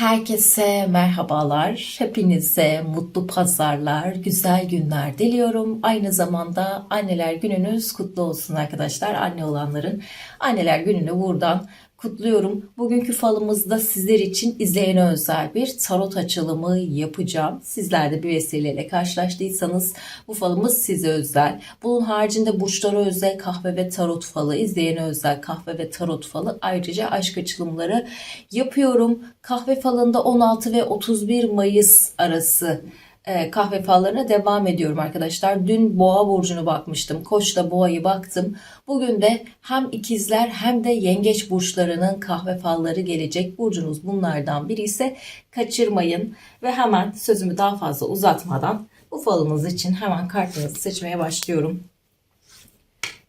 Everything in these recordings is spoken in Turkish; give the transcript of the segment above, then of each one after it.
Herkese merhabalar. Hepinize mutlu pazarlar, güzel günler diliyorum. Aynı zamanda anneler gününüz kutlu olsun arkadaşlar. Anne olanların anneler gününü buradan kutluyorum. Bugünkü falımızda sizler için izleyene özel bir tarot açılımı yapacağım. Sizler de bir vesileyle karşılaştıysanız bu falımız size özel. Bunun haricinde burçlara özel kahve ve tarot falı, izleyene özel kahve ve tarot falı ayrıca aşk açılımları yapıyorum. Kahve falında 16 ve 31 Mayıs arası kahve fallarına devam ediyorum arkadaşlar. Dün boğa burcunu bakmıştım. Koç'la boğayı baktım. Bugün de hem ikizler hem de yengeç burçlarının kahve falları gelecek. Burcunuz bunlardan biri ise kaçırmayın. Ve hemen sözümü daha fazla uzatmadan bu falımız için hemen kartınızı seçmeye başlıyorum.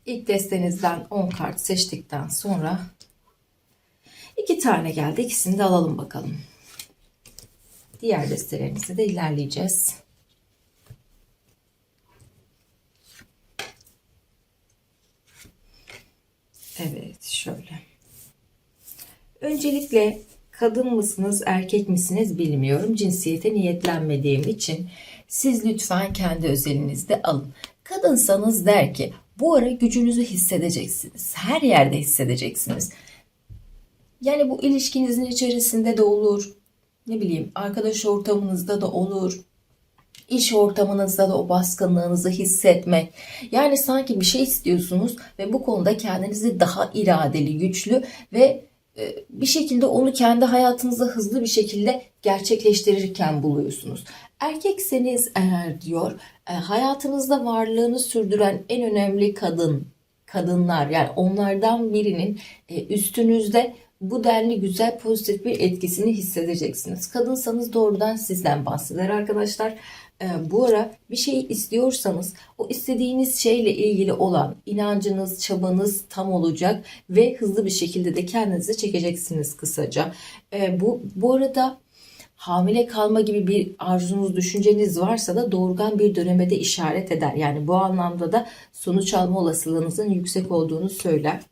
İlk destenizden 10 kart seçtikten sonra iki tane geldi. İkisini de alalım bakalım. Diğer destelerimize de ilerleyeceğiz. Evet şöyle. Öncelikle kadın mısınız erkek misiniz bilmiyorum. Cinsiyete niyetlenmediğim için siz lütfen kendi özelinizde alın. Kadınsanız der ki bu ara gücünüzü hissedeceksiniz. Her yerde hissedeceksiniz. Yani bu ilişkinizin içerisinde de olur. Ne bileyim arkadaş ortamınızda da olur. İş ortamınızda da o baskınlığınızı hissetmek. Yani sanki bir şey istiyorsunuz ve bu konuda kendinizi daha iradeli, güçlü ve e, bir şekilde onu kendi hayatınızda hızlı bir şekilde gerçekleştirirken buluyorsunuz. Erkekseniz eğer diyor e, hayatınızda varlığını sürdüren en önemli kadın, kadınlar yani onlardan birinin e, üstünüzde bu denli güzel pozitif bir etkisini hissedeceksiniz. Kadınsanız doğrudan sizden bahseder arkadaşlar. Ee, bu ara bir şey istiyorsanız o istediğiniz şeyle ilgili olan inancınız, çabanız tam olacak ve hızlı bir şekilde de kendinizi çekeceksiniz kısaca. Ee, bu bu arada hamile kalma gibi bir arzunuz, düşünceniz varsa da doğurgan bir döneme işaret eder. Yani bu anlamda da sonuç alma olasılığınızın yüksek olduğunu söyler.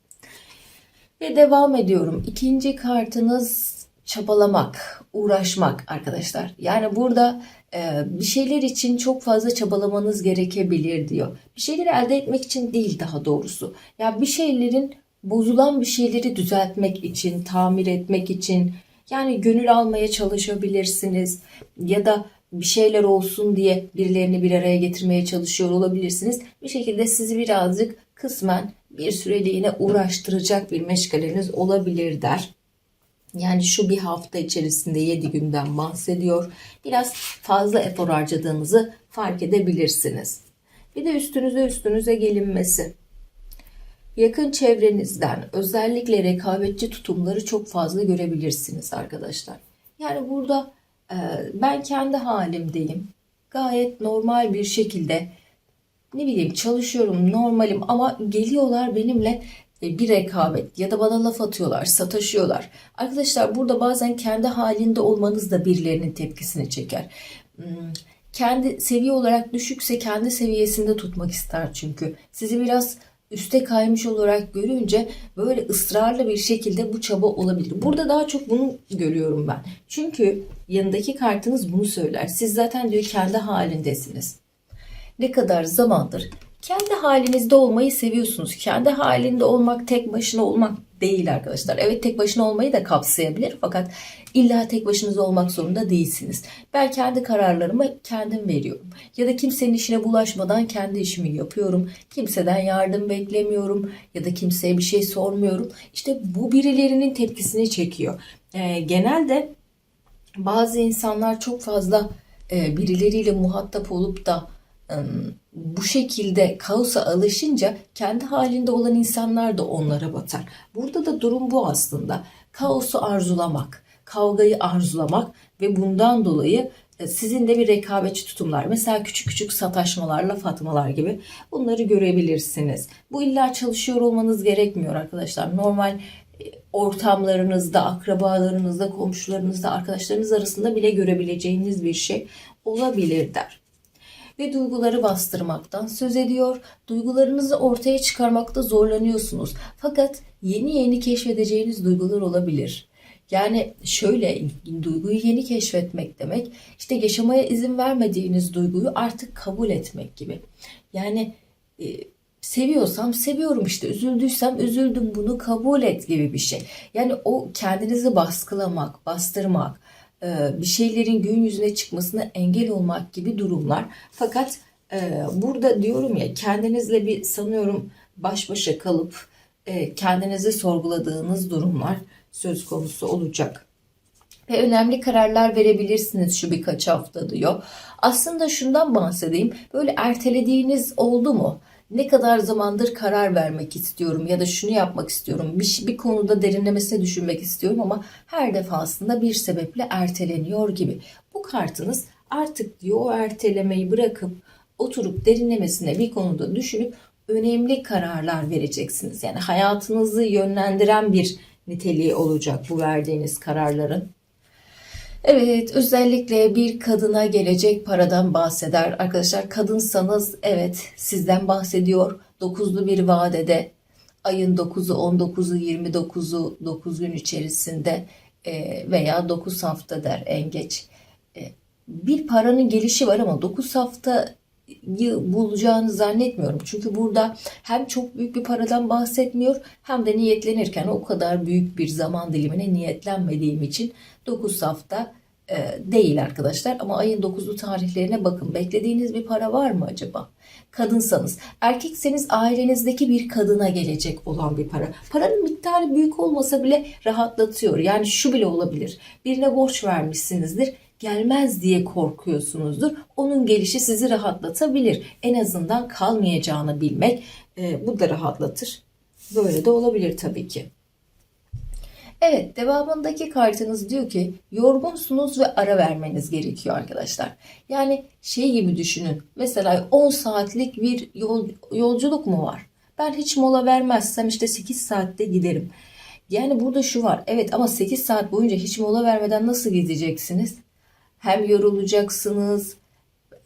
Ve devam ediyorum. İkinci kartınız çabalamak, uğraşmak arkadaşlar. Yani burada e, bir şeyler için çok fazla çabalamanız gerekebilir diyor. Bir şeyleri elde etmek için değil daha doğrusu. Ya bir şeylerin bozulan bir şeyleri düzeltmek için, tamir etmek için yani gönül almaya çalışabilirsiniz ya da bir şeyler olsun diye birilerini bir araya getirmeye çalışıyor olabilirsiniz. Bir şekilde sizi birazcık kısmen bir süreliğine uğraştıracak bir meşgaleniz olabilir der. Yani şu bir hafta içerisinde 7 günden bahsediyor. Biraz fazla efor harcadığınızı fark edebilirsiniz. Bir de üstünüze üstünüze gelinmesi. Yakın çevrenizden özellikle rekabetçi tutumları çok fazla görebilirsiniz arkadaşlar. Yani burada e, ben kendi halimdeyim. Gayet normal bir şekilde ne bileyim çalışıyorum normalim ama geliyorlar benimle e, bir rekabet ya da bana laf atıyorlar, sataşıyorlar. Arkadaşlar burada bazen kendi halinde olmanız da birilerinin tepkisini çeker. Hmm, kendi seviye olarak düşükse kendi seviyesinde tutmak ister çünkü. Sizi biraz üste kaymış olarak görünce böyle ısrarlı bir şekilde bu çaba olabilir. Burada daha çok bunu görüyorum ben. Çünkü yanındaki kartınız bunu söyler. Siz zaten diyor kendi halindesiniz ne kadar zamandır kendi halinizde olmayı seviyorsunuz. Kendi halinde olmak tek başına olmak değil arkadaşlar. Evet tek başına olmayı da kapsayabilir fakat illa tek başınıza olmak zorunda değilsiniz. Ben kendi kararlarımı kendim veriyorum. Ya da kimsenin işine bulaşmadan kendi işimi yapıyorum. Kimseden yardım beklemiyorum ya da kimseye bir şey sormuyorum. İşte bu birilerinin tepkisini çekiyor. Ee, genelde bazı insanlar çok fazla e, birileriyle muhatap olup da bu şekilde kaosa alışınca kendi halinde olan insanlar da onlara batar. Burada da durum bu aslında. Kaosu arzulamak, kavgayı arzulamak ve bundan dolayı e, sizin de bir rekabetçi tutumlar. Mesela küçük küçük sataşmalar, laf atmalar gibi bunları görebilirsiniz. Bu illa çalışıyor olmanız gerekmiyor arkadaşlar. Normal e, ortamlarınızda, akrabalarınızda, komşularınızda, arkadaşlarınız arasında bile görebileceğiniz bir şey olabilir der ve duyguları bastırmaktan söz ediyor. Duygularınızı ortaya çıkarmakta zorlanıyorsunuz. Fakat yeni yeni keşfedeceğiniz duygular olabilir. Yani şöyle duyguyu yeni keşfetmek demek işte yaşamaya izin vermediğiniz duyguyu artık kabul etmek gibi. Yani e, seviyorsam seviyorum işte üzüldüysem üzüldüm bunu kabul et gibi bir şey. Yani o kendinizi baskılamak, bastırmak, bir şeylerin gün yüzüne çıkmasına engel olmak gibi durumlar. Fakat e, burada diyorum ya kendinizle bir sanıyorum baş başa kalıp e, kendinizi sorguladığınız durumlar söz konusu olacak. Ve önemli kararlar verebilirsiniz şu birkaç hafta diyor. Aslında şundan bahsedeyim. Böyle ertelediğiniz oldu mu? Ne kadar zamandır karar vermek istiyorum ya da şunu yapmak istiyorum. Bir, bir konuda derinlemesine düşünmek istiyorum ama her defasında bir sebeple erteleniyor gibi. Bu kartınız artık diyor o ertelemeyi bırakıp oturup derinlemesine bir konuda düşünüp önemli kararlar vereceksiniz. Yani hayatınızı yönlendiren bir niteliği olacak bu verdiğiniz kararların. Evet, özellikle bir kadına gelecek paradan bahseder. Arkadaşlar kadınsanız evet sizden bahsediyor. Dokuzlu bir vadede ayın 9'u, 19'u, 29'u 9 gün içerisinde e, veya 9 hafta der en geç. E, Bir paranın gelişi var ama 9 hafta bulacağını zannetmiyorum. Çünkü burada hem çok büyük bir paradan bahsetmiyor hem de niyetlenirken o kadar büyük bir zaman dilimine niyetlenmediğim için 9 hafta e, değil arkadaşlar. Ama ayın 9'lu tarihlerine bakın. Beklediğiniz bir para var mı acaba? Kadınsanız, erkekseniz ailenizdeki bir kadına gelecek olan bir para. Paranın miktarı büyük olmasa bile rahatlatıyor. Yani şu bile olabilir. Birine borç vermişsinizdir gelmez diye korkuyorsunuzdur. Onun gelişi sizi rahatlatabilir. En azından kalmayacağını bilmek e, bu da rahatlatır. Böyle de olabilir tabii ki. Evet devamındaki kartınız diyor ki yorgunsunuz ve ara vermeniz gerekiyor arkadaşlar. Yani şey gibi düşünün mesela 10 saatlik bir yol, yolculuk mu var? Ben hiç mola vermezsem işte 8 saatte giderim. Yani burada şu var evet ama 8 saat boyunca hiç mola vermeden nasıl gideceksiniz? Hem yorulacaksınız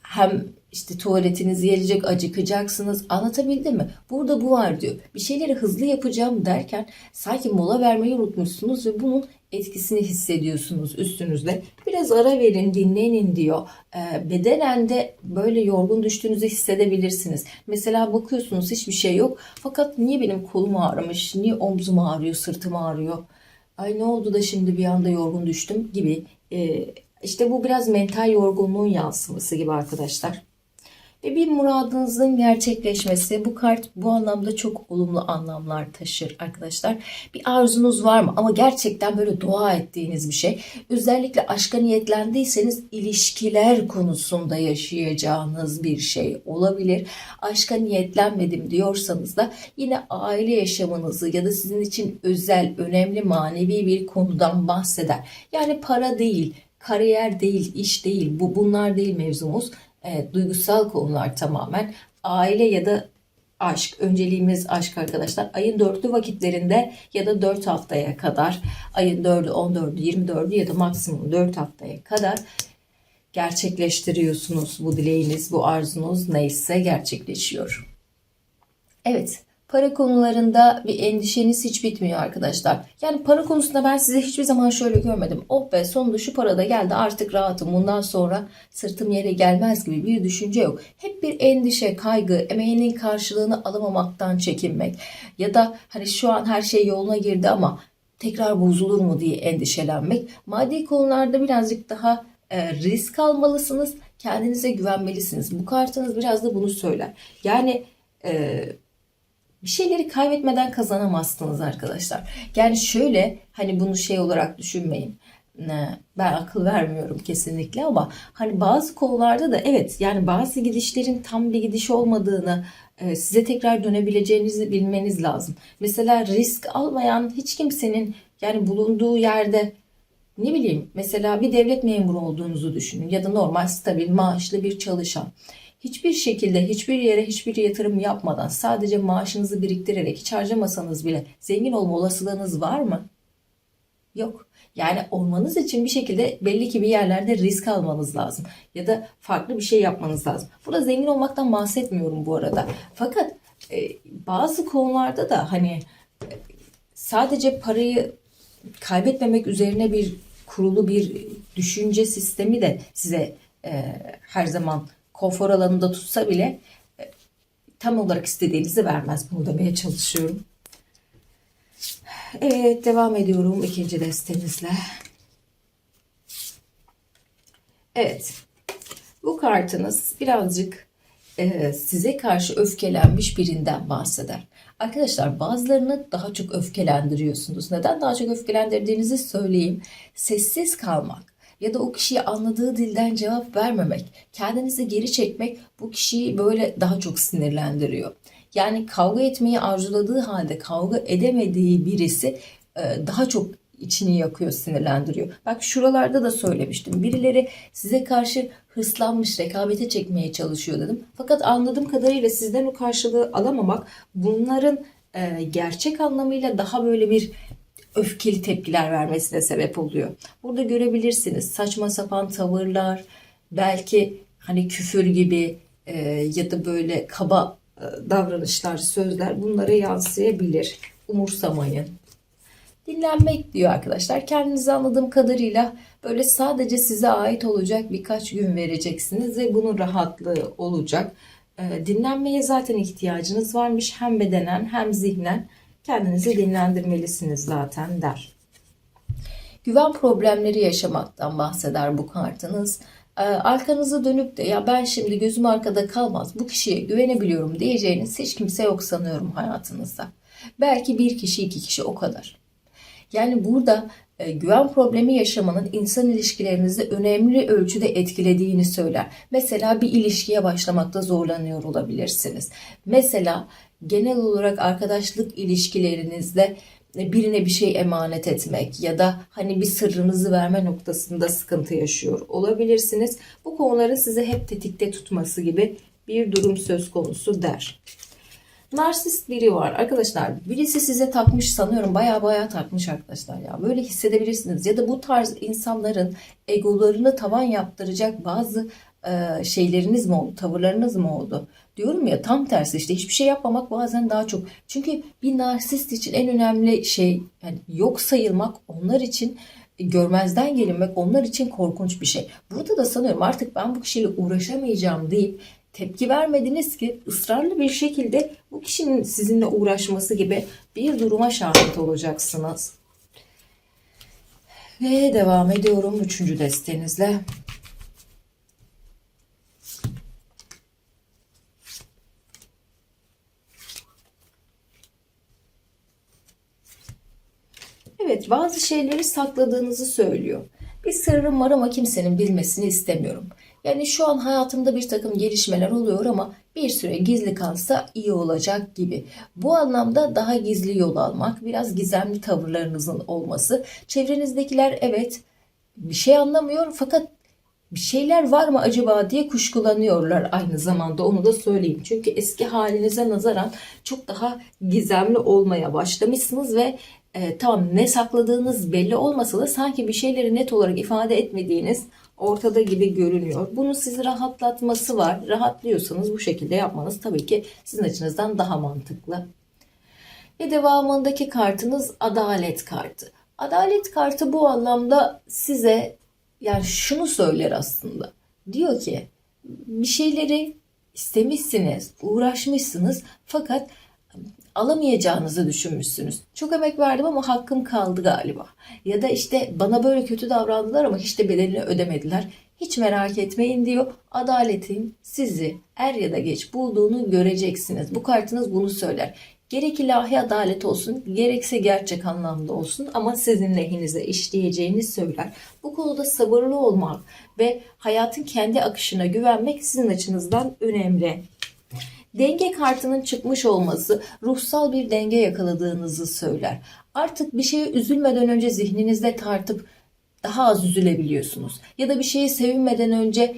hem işte tuvaletiniz gelecek, acıkacaksınız. Anlatabildim mi? Burada bu var diyor. Bir şeyleri hızlı yapacağım derken sanki mola vermeyi unutmuşsunuz ve bunun etkisini hissediyorsunuz üstünüzde. Biraz ara verin, dinlenin diyor. Ee, bedenen de böyle yorgun düştüğünüzü hissedebilirsiniz. Mesela bakıyorsunuz hiçbir şey yok. Fakat niye benim kolum ağrımış, niye omzum ağrıyor, sırtım ağrıyor? Ay ne oldu da şimdi bir anda yorgun düştüm gibi. Ee, işte bu biraz mental yorgunluğun yansıması gibi arkadaşlar. Ve bir muradınızın gerçekleşmesi bu kart bu anlamda çok olumlu anlamlar taşır arkadaşlar. Bir arzunuz var mı ama gerçekten böyle dua ettiğiniz bir şey. Özellikle aşka niyetlendiyseniz ilişkiler konusunda yaşayacağınız bir şey olabilir. Aşka niyetlenmedim diyorsanız da yine aile yaşamınızı ya da sizin için özel, önemli, manevi bir konudan bahseder. Yani para değil, kariyer değil, iş değil, bu bunlar değil mevzumuz. E, duygusal konular tamamen. Aile ya da aşk, önceliğimiz aşk arkadaşlar. Ayın dörtlü vakitlerinde ya da 4 haftaya kadar, ayın 4'ü, 14'ü, 24'ü ya da maksimum 4 haftaya kadar gerçekleştiriyorsunuz bu dileğiniz, bu arzunuz neyse gerçekleşiyor. Evet, Para konularında bir endişeniz hiç bitmiyor arkadaşlar. Yani para konusunda ben size hiçbir zaman şöyle görmedim. Oh be sonunda şu para da geldi artık rahatım bundan sonra sırtım yere gelmez gibi bir düşünce yok. Hep bir endişe, kaygı, emeğinin karşılığını alamamaktan çekinmek. Ya da hani şu an her şey yoluna girdi ama tekrar bozulur mu diye endişelenmek. Maddi konularda birazcık daha e, risk almalısınız. Kendinize güvenmelisiniz. Bu kartınız biraz da bunu söyler. Yani e, bir şeyleri kaybetmeden kazanamazsınız arkadaşlar. Yani şöyle hani bunu şey olarak düşünmeyin. Ben akıl vermiyorum kesinlikle ama hani bazı konularda da evet yani bazı gidişlerin tam bir gidiş olmadığını e, size tekrar dönebileceğinizi bilmeniz lazım. Mesela risk almayan hiç kimsenin yani bulunduğu yerde ne bileyim mesela bir devlet memuru olduğunuzu düşünün ya da normal stabil maaşlı bir çalışan hiçbir şekilde hiçbir yere hiçbir yatırım yapmadan sadece maaşınızı biriktirerek hiç harcamasanız bile zengin olma olasılığınız var mı? Yok. Yani olmanız için bir şekilde belli ki bir yerlerde risk almanız lazım. Ya da farklı bir şey yapmanız lazım. Burada zengin olmaktan bahsetmiyorum bu arada. Fakat e, bazı konularda da hani e, sadece parayı kaybetmemek üzerine bir kurulu bir düşünce sistemi de size e, her zaman konfor alanında tutsa bile e, tam olarak istediğinizi vermez. Bunu demeye çalışıyorum. Evet devam ediyorum ikinci destemizle. Evet bu kartınız birazcık e, size karşı öfkelenmiş birinden bahseder. Arkadaşlar bazılarını daha çok öfkelendiriyorsunuz. Neden daha çok öfkelendirdiğinizi söyleyeyim. Sessiz kalmak ya da o kişiye anladığı dilden cevap vermemek, kendinizi geri çekmek bu kişiyi böyle daha çok sinirlendiriyor. Yani kavga etmeyi arzuladığı halde kavga edemediği birisi e, daha çok içini yakıyor, sinirlendiriyor. Bak şuralarda da söylemiştim. Birileri size karşı hırslanmış, rekabete çekmeye çalışıyor dedim. Fakat anladığım kadarıyla sizden o karşılığı alamamak bunların e, gerçek anlamıyla daha böyle bir öfkeli tepkiler vermesine sebep oluyor. Burada görebilirsiniz saçma sapan tavırlar, belki hani küfür gibi e, ya da böyle kaba e, davranışlar, sözler bunlara yansıyabilir. Umursamayın. Dinlenmek diyor arkadaşlar. Kendinizi anladığım kadarıyla böyle sadece size ait olacak birkaç gün vereceksiniz ve bunun rahatlığı olacak. Ee, Dinlenmeye zaten ihtiyacınız varmış. Hem bedenen hem zihnen kendinizi dinlendirmelisiniz zaten der. Güven problemleri yaşamaktan bahseder bu kartınız. Ee, Arkanızı dönüp de ya ben şimdi gözüm arkada kalmaz bu kişiye güvenebiliyorum diyeceğiniz hiç kimse yok sanıyorum hayatınızda. Belki bir kişi iki kişi o kadar. Yani burada e, güven problemi yaşamanın insan ilişkilerinizi önemli ölçüde etkilediğini söyler. Mesela bir ilişkiye başlamakta zorlanıyor olabilirsiniz. Mesela genel olarak arkadaşlık ilişkilerinizde e, birine bir şey emanet etmek ya da hani bir sırrınızı verme noktasında sıkıntı yaşıyor olabilirsiniz. Bu konuların sizi hep tetikte tutması gibi bir durum söz konusu der. Narsist biri var arkadaşlar. Birisi size takmış sanıyorum. Baya baya takmış arkadaşlar ya. Böyle hissedebilirsiniz. Ya da bu tarz insanların egolarını tavan yaptıracak bazı e, şeyleriniz mi oldu? Tavırlarınız mı oldu? Diyorum ya tam tersi işte hiçbir şey yapmamak bazen daha çok. Çünkü bir narsist için en önemli şey yani yok sayılmak onlar için görmezden gelinmek onlar için korkunç bir şey. Burada da sanıyorum artık ben bu kişiyle uğraşamayacağım deyip tepki vermediniz ki ısrarlı bir şekilde bu kişinin sizinle uğraşması gibi bir duruma şahit olacaksınız. Ve devam ediyorum üçüncü destenizle. Evet bazı şeyleri sakladığınızı söylüyor. Bir sırrım var ama kimsenin bilmesini istemiyorum. Yani şu an hayatımda bir takım gelişmeler oluyor ama bir süre gizli kalsa iyi olacak gibi. Bu anlamda daha gizli yol almak, biraz gizemli tavırlarınızın olması. Çevrenizdekiler evet bir şey anlamıyor fakat bir şeyler var mı acaba diye kuşkulanıyorlar aynı zamanda onu da söyleyeyim. Çünkü eski halinize nazaran çok daha gizemli olmaya başlamışsınız ve e, tamam ne sakladığınız belli olmasa da sanki bir şeyleri net olarak ifade etmediğiniz ortada gibi görünüyor. Bunun sizi rahatlatması var. Rahatlıyorsanız bu şekilde yapmanız tabii ki sizin açınızdan daha mantıklı. Ve devamındaki kartınız adalet kartı. Adalet kartı bu anlamda size yani şunu söyler aslında. Diyor ki bir şeyleri istemişsiniz, uğraşmışsınız fakat alamayacağınızı düşünmüşsünüz. Çok emek verdim ama hakkım kaldı galiba. Ya da işte bana böyle kötü davrandılar ama hiç de bedelini ödemediler. Hiç merak etmeyin diyor. Adaletin sizi er ya da geç bulduğunu göreceksiniz. Bu kartınız bunu söyler. Gerek ilahi adalet olsun, gerekse gerçek anlamda olsun ama sizin lehinize işleyeceğini söyler. Bu konuda sabırlı olmak ve hayatın kendi akışına güvenmek sizin açınızdan önemli. Denge kartının çıkmış olması ruhsal bir denge yakaladığınızı söyler. Artık bir şeye üzülmeden önce zihninizde tartıp daha az üzülebiliyorsunuz. Ya da bir şeye sevinmeden önce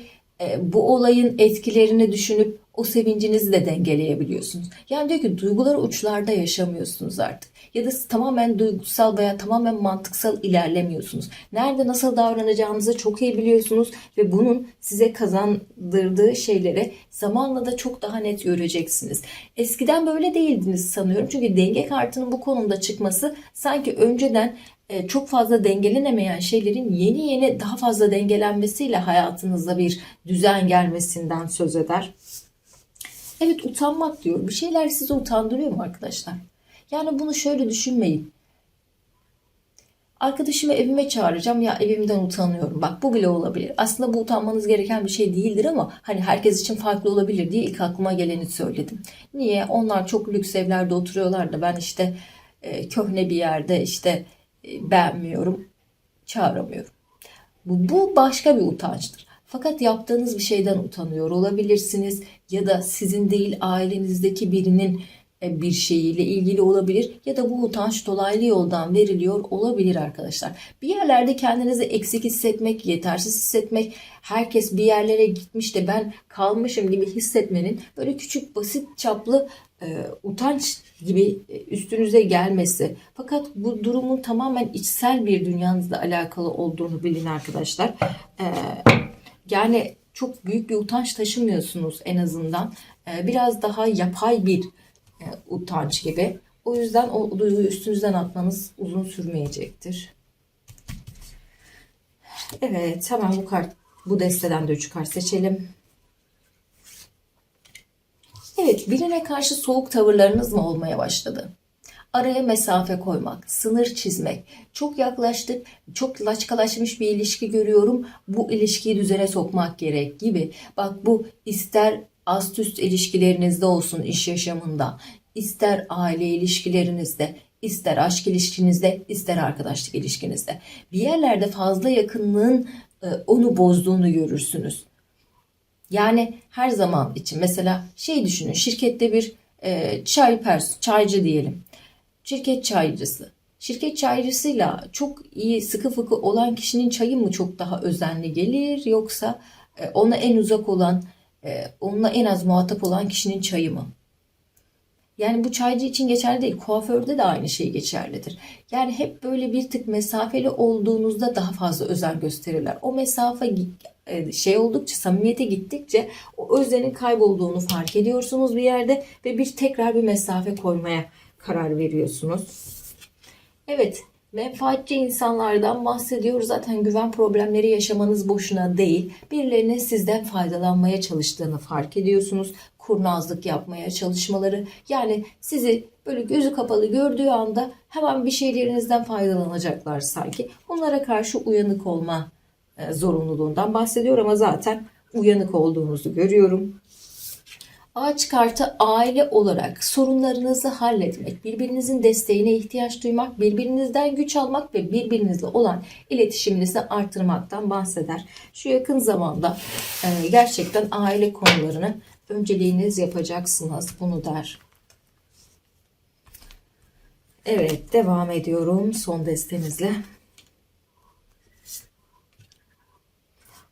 bu olayın etkilerini düşünüp o sevincinizi de dengeleyebiliyorsunuz. Yani diyor ki duyguları uçlarda yaşamıyorsunuz artık. Ya da tamamen duygusal veya tamamen mantıksal ilerlemiyorsunuz. Nerede nasıl davranacağınızı çok iyi biliyorsunuz ve bunun size kazandırdığı şeyleri zamanla da çok daha net göreceksiniz. Eskiden böyle değildiniz sanıyorum. Çünkü denge kartının bu konumda çıkması sanki önceden e, çok fazla dengelenemeyen şeylerin yeni yeni daha fazla dengelenmesiyle hayatınızda bir düzen gelmesinden söz eder. Evet utanmak diyor. Bir şeyler sizi utandırıyor mu arkadaşlar? Yani bunu şöyle düşünmeyin. Arkadaşımı evime çağıracağım ya evimden utanıyorum. Bak bu bile olabilir. Aslında bu utanmanız gereken bir şey değildir ama hani herkes için farklı olabilir diye ilk aklıma geleni söyledim. Niye? Onlar çok lüks evlerde oturuyorlar da ben işte e, köhne bir yerde işte e, beğenmiyorum, çağıramıyorum. Bu, bu başka bir utançtır. Fakat yaptığınız bir şeyden utanıyor olabilirsiniz ya da sizin değil ailenizdeki birinin bir şeyiyle ilgili olabilir ya da bu utanç dolaylı yoldan veriliyor olabilir arkadaşlar. Bir yerlerde kendinizi eksik hissetmek, yetersiz hissetmek, herkes bir yerlere gitmiş de ben kalmışım gibi hissetmenin böyle küçük basit çaplı e, utanç gibi e, üstünüze gelmesi. Fakat bu durumun tamamen içsel bir dünyanızla alakalı olduğunu bilin arkadaşlar. E, yani çok büyük bir utanç taşımıyorsunuz en azından. E, biraz daha yapay bir e, utanç gibi. O yüzden o duyguyu üstünüzden atmanız uzun sürmeyecektir. Evet, hemen bu kart bu desteden de 3 kart seçelim. Evet, birine karşı soğuk tavırlarınız mı olmaya başladı? Araya mesafe koymak, sınır çizmek. Çok yaklaştık, çok laçkalaşmış bir ilişki görüyorum. Bu ilişkiyi düzene sokmak gerek gibi. Bak bu ister ast üst ilişkilerinizde olsun iş yaşamında, ister aile ilişkilerinizde, ister aşk ilişkinizde, ister arkadaşlık ilişkinizde. Bir yerlerde fazla yakınlığın e, onu bozduğunu görürsünüz. Yani her zaman için mesela şey düşünün şirkette bir e, çay pers çaycı diyelim. Şirket çaycısı. Şirket çaycısıyla çok iyi sıkı fıkı olan kişinin çayı mı çok daha özenli gelir yoksa e, ona en uzak olan onunla en az muhatap olan kişinin çayı mı? Yani bu çaycı için geçerli değil. Kuaförde de aynı şey geçerlidir. Yani hep böyle bir tık mesafeli olduğunuzda daha fazla özen gösterirler. O mesafe e, şey oldukça, samimiyete gittikçe o özlenin kaybolduğunu fark ediyorsunuz bir yerde ve bir tekrar bir mesafe koymaya karar veriyorsunuz. Evet, menfaatçi insanlardan bahsediyoruz. Zaten güven problemleri yaşamanız boşuna değil. Birilerinin sizden faydalanmaya çalıştığını fark ediyorsunuz. Kurnazlık yapmaya çalışmaları. Yani sizi böyle gözü kapalı gördüğü anda hemen bir şeylerinizden faydalanacaklar sanki. Bunlara karşı uyanık olma e, zorunluluğundan bahsediyor ama zaten uyanık olduğunuzu görüyorum. Ağaç kartı aile olarak sorunlarınızı halletmek, birbirinizin desteğine ihtiyaç duymak, birbirinizden güç almak ve birbirinizle olan iletişiminizi artırmaktan bahseder. Şu yakın zamanda e, gerçekten aile konularını önceliğiniz yapacaksınız bunu der. Evet devam ediyorum son destemizle.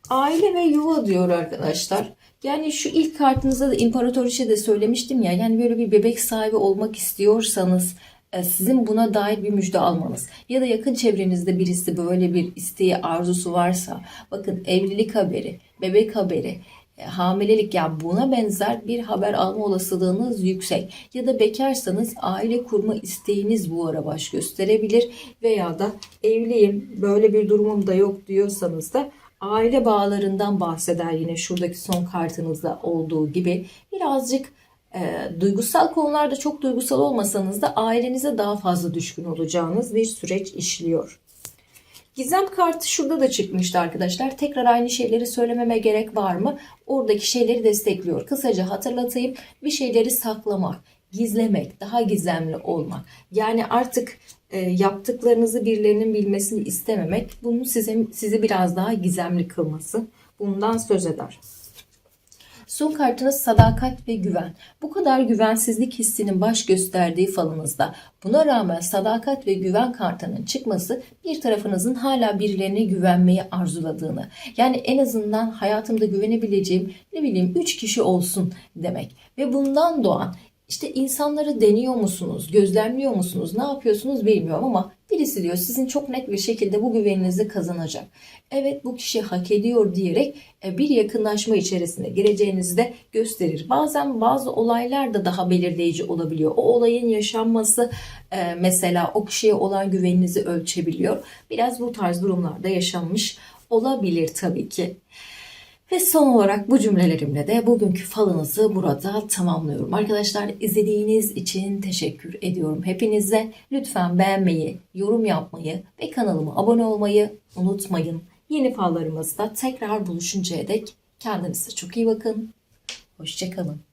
Aile ve yuva diyor arkadaşlar. Yani şu ilk kartınızda da imparatoriçe de söylemiştim ya. Yani böyle bir bebek sahibi olmak istiyorsanız e, sizin buna dair bir müjde almanız ya da yakın çevrenizde birisi böyle bir isteği arzusu varsa bakın evlilik haberi, bebek haberi, e, hamilelik ya yani buna benzer bir haber alma olasılığınız yüksek ya da bekarsanız aile kurma isteğiniz bu ara baş gösterebilir veya da evliyim böyle bir durumum da yok diyorsanız da aile bağlarından bahseder yine şuradaki son kartınızda olduğu gibi. Birazcık e, duygusal konularda çok duygusal olmasanız da ailenize daha fazla düşkün olacağınız bir süreç işliyor. Gizem kartı şurada da çıkmıştı arkadaşlar. Tekrar aynı şeyleri söylememe gerek var mı? Oradaki şeyleri destekliyor. Kısaca hatırlatayım. Bir şeyleri saklamak, gizlemek, daha gizemli olmak. Yani artık yaptıklarınızı birilerinin bilmesini istememek, bunu size sizi biraz daha gizemli kılması. Bundan söz eder. Son kartınız sadakat ve güven. Bu kadar güvensizlik hissinin baş gösterdiği falınızda buna rağmen sadakat ve güven kartının çıkması bir tarafınızın hala birilerine güvenmeyi arzuladığını yani en azından hayatımda güvenebileceğim ne bileyim 3 kişi olsun demek ve bundan doğan İşte insanları deniyor musunuz, gözlemliyor musunuz, ne yapıyorsunuz bilmiyorum ama birisi diyor sizin çok net bir şekilde bu güveninizi kazanacak. Evet bu kişi hak ediyor diyerek e, bir yakınlaşma içerisine gireceğinizi de gösterir. Bazen bazı olaylar da daha belirleyici olabiliyor. O olayın yaşanması e, mesela o kişiye olan güveninizi ölçebiliyor. Biraz bu tarz durumlarda yaşanmış olabilir tabii ki. Ve son olarak bu cümlelerimle de bugünkü falınızı burada tamamlıyorum. Arkadaşlar izlediğiniz için teşekkür ediyorum hepinize. Lütfen beğenmeyi, yorum yapmayı ve kanalıma abone olmayı unutmayın. Yeni fallarımızda tekrar buluşuncaya dek kendinize çok iyi bakın. Hoşçakalın.